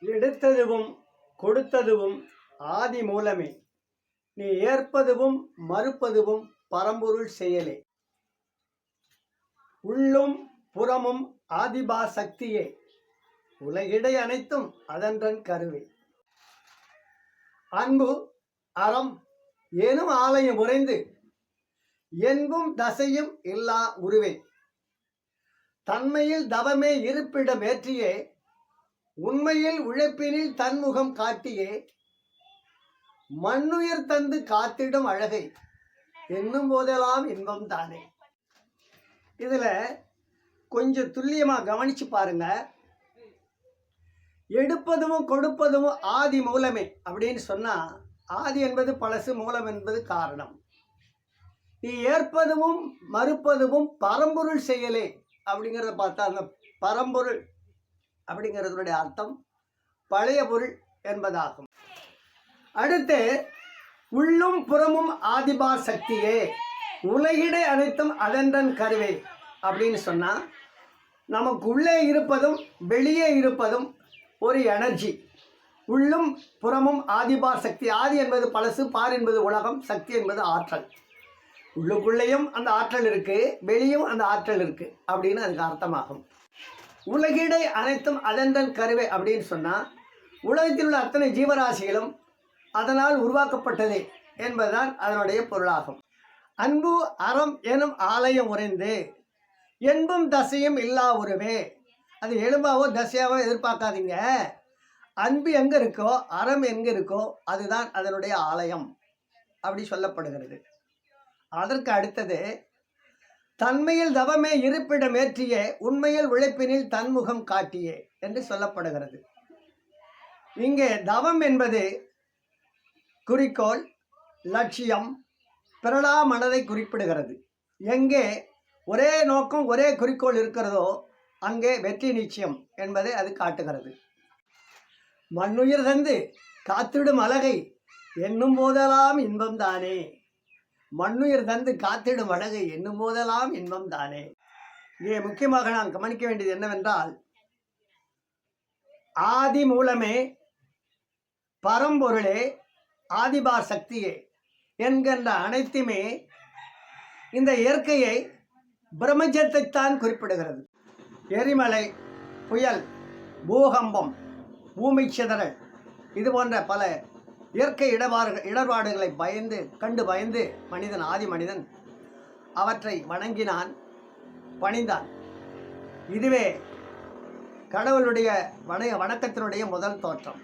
எடுத்ததுவும் கொடுத்ததுவும் ஆதி மூலமே. நீ ஏற்பதுவும் மறுப்பதுவும் பரம்பொருள் செயலே. உள்ளும் புறமும் ஆதிபா சக்தியே. உலகிடை அனைத்தும் அதன்றன் கருவே. அன்பு அறம் எனும் ஆலயம் உறைந்து என்பும் தசையும் இல்லா உருவே. தன்மையில் தவமே இருப்பிடம் ஏற்றியே உண்மையில் உழைப்பினில் தன்முகம் காட்டியே மண்ணுயிர் தந்து காத்திடும் அழகை என்னும் போதெல்லாம் இன்பம் தானே. இதில் கொஞ்சம் துல்லியமாக கவனித்து பாருங்க. எடுப்பதும் கொடுப்பதும் ஆதி மூலமே அப்படின்னு சொன்னால் ஆதி என்பது பழசு மூலம் என்பது காரணம். நீ ஏற்பதும் மறுப்பதும் பரம்பொருள் செயலே அப்படிங்கிறத பார்த்தா அந்த பரம்பொருள் அப்படிங்கிறதுடைய அர்த்தம் பழைய பொருள் என்பதாகும். அடுத்து உள்ளும் புறமும் ஆதிபா சக்தியே உலகிடை அனைத்தும் அதன்றன் கருவே அப்படின்னு சொன்னால் நமக்கு உள்ளே இருப்பதும் வெளியே இருப்பதும் ஒரு எனர்ஜி. உள்ளும் புறமும் ஆதிபா சக்தி ஆதி என்பது பழசு பார் என்பது உலகம் சக்தி என்பது ஆற்றல். உள்ளுக்குள்ளேயும் அந்த ஆற்றல் இருக்குது வெளியும் அந்த ஆற்றல் இருக்குது அப்படின்னு அதுக்கு அர்த்தமாகும். உலகிடை அனைத்தும் அதன்றன் கருவே அப்படின்னு சொன்னால் உலகத்தில் உள்ள அத்தனை ஜீவராசிகளும் அதனால் உருவாக்கப்பட்டதே என்பதுதான் அதனுடைய பொருளாகும். அன்பு அறம் எனும் ஆலயம் உறைந்து என்பும் தசையும் இல்லா உருவே. அது எலும்பாவோ தசையாவோ எதிர்பார்க்காதீங்க. அன்பு எங்கே இருக்கோ அறம் எங்கே இருக்கோ அதுதான் அதனுடைய ஆலயம். அப்படி சொல்லப்படுகிறது. அதற்கு அடுத்தது தன்மையில் தவமே இருப்பிடம் ஏற்றிய உண்மையில் உழைப்பினில் தன்முகம் காட்டியே என்று சொல்லப்படுகிறது. இங்கே தவம் என்பது குறிக்கோள் லட்சியம் பிரளா மனதை குறிப்பிடுகிறது. எங்கே ஒரே நோக்கம் ஒரே குறிக்கோள் இருக்கிறதோ அங்கே வெற்றி நிச்சயம் என்பதை அது காட்டுகிறது. மண்ணுயிர் தந்து காத்திடும் அழகை எண்ணும் போதெல்லாம் இன்பம்தானே? மண்ணுயிர் தந்து காத்திடும் அழகை என்னும் போதெல்லாம் இன்பம் தானே. இங்கே முக்கியமாக நாம் கவனிக்க வேண்டியது என்னவென்றால் ஆதி மூலமே பரம்பொருளே ஆதிபார் சக்தியே என்கின்ற அனைத்துமே இந்த இயற்கையை பிரம்மஜத்தைத்தான் குறிப்பிடுகிறது. எரிமலை புயல் பூகம்பம் பூமி சிதறல் இது போன்ற பல இயற்கை இடர்பாடு இடர்பாடுகளை பயந்து கண்டு பயந்து மனிதன் ஆதி மனிதன் அவற்றை வணங்கினான் பணிந்தான். இதுவே கடவுளுடைய வண வணக்கத்தினுடைய முதல் தோற்றம்.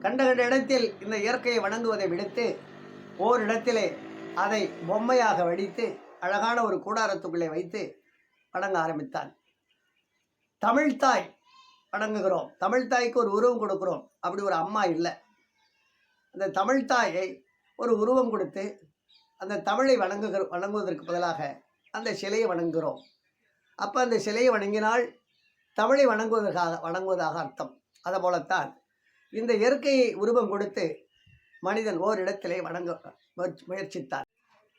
கண்ட கண்ட இடத்தில் இந்த இயற்கையை வணங்குவதை விடுத்து ஓரிடத்திலே அதை பொம்மையாக வடித்து அழகான ஒரு கூடாரத்துக்குள்ளே வைத்து வணங்க ஆரம்பித்தான். தமிழ்தாய் வணங்குகிறோம். தமிழ்தாய்க்கு ஒரு உருவம் கொடுக்குறோம். அப்படி ஒரு அம்மா இல்லை. அந்த தமிழ்தாயை ஒரு உருவம் கொடுத்து அந்த தமிழை வணங்குகிற வணங்குவதற்கு பதிலாக அந்த சிலையை வணங்குகிறோம். அப்போ அந்த சிலையை வணங்கினால் தமிழை வணங்குவதற்காக வணங்குவதாக அர்த்தம். அதை போலத்தான் இந்த இயற்கையை உருவம் கொடுத்து மனிதன் ஓரிடத்திலே வணங்க முயற்சி- முயற்சித்தான்.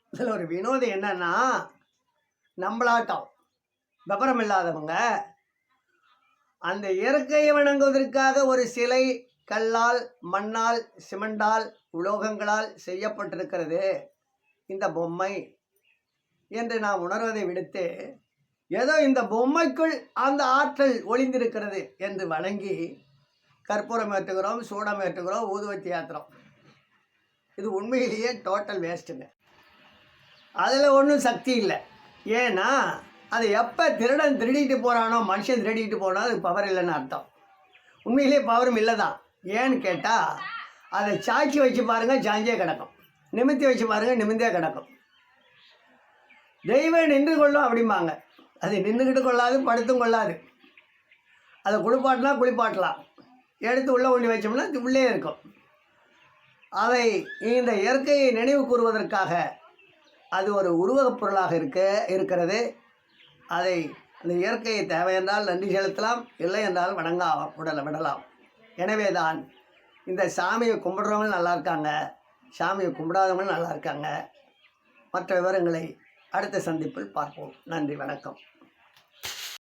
இதில் ஒரு வினோதம் என்னன்னா நம்மளாட்டம் விபரம் இல்லாதவங்க அந்த இயற்கையை வணங்குவதற்காக ஒரு சிலை கல்லால் மண்ணால் சிமெண்டால் உலோகங்களால் செய்யப்பட்டிருக்கிறது இந்த பொம்மை. என்று நாம் உணர்வதை விடுத்து ஏதோ இந்த பொம்மைக்குள் அந்த ஆற்றல் ஒளிந்திருக்கிறது என்று வணங்கி கற்பூரம் ஏற்றுகிறோம் சூடம் ஏற்றுகிறோம் ஊதுவத்தி ஏற்றுறோம் இது உண்மையிலேயே டோட்டல் வேஸ்ட்டுங்க அதில் ஒன்றும் சக்தி இல்லை. ஏன்னா அது எப்போ திருடன் திருடிட்டு போகிறானோ மனுஷன் திருடிட்டு போனாலும் அது பவர் இல்லைன்னு அர்த்தம். உண்மையிலேயே பவரும் இல்லை தான் ஏன்னு கேட்டால் அதை சாய்ச்சி வச்சு பாருங்கள் சாஞ்சியே கிடக்கும். நிமித்தி வச்சு பாருங்கள் நிமிந்தே கிடக்கும். தெய்வம் நின்று கொள்ளும் அப்படிம்பாங்க. அது நின்றுக்கிட்டு கொள்ளாது படுத்தும் கொள்ளாது. அதை குளிப்பாட்டினா குளிப்பாட்டலாம் எடுத்து உள்ளே ஒண்ணி வச்சோம்னா அது உள்ளே இருக்கும். அதை இந்த இயற்கையை நினைவு கூறுவதற்காக அது ஒரு உருவகப் பொருளாக இருக்க இருக்கிறது. அதை அந்த இயற்கையை தேவை என்றால் நன்றி செலுத்தலாம் இல்லை என்றால் வணங்கா விடல விடலாம். எனவே தான் இந்த சாமியை கும்பிடுறவங்க நல்லா இருக்காங்க சாமியை கும்பிடாதவங்க நல்லா இருக்காங்க மற்ற விவரங்களை அடுத்த சந்திப்பில் பார்ப்போம். நன்றி வணக்கம்.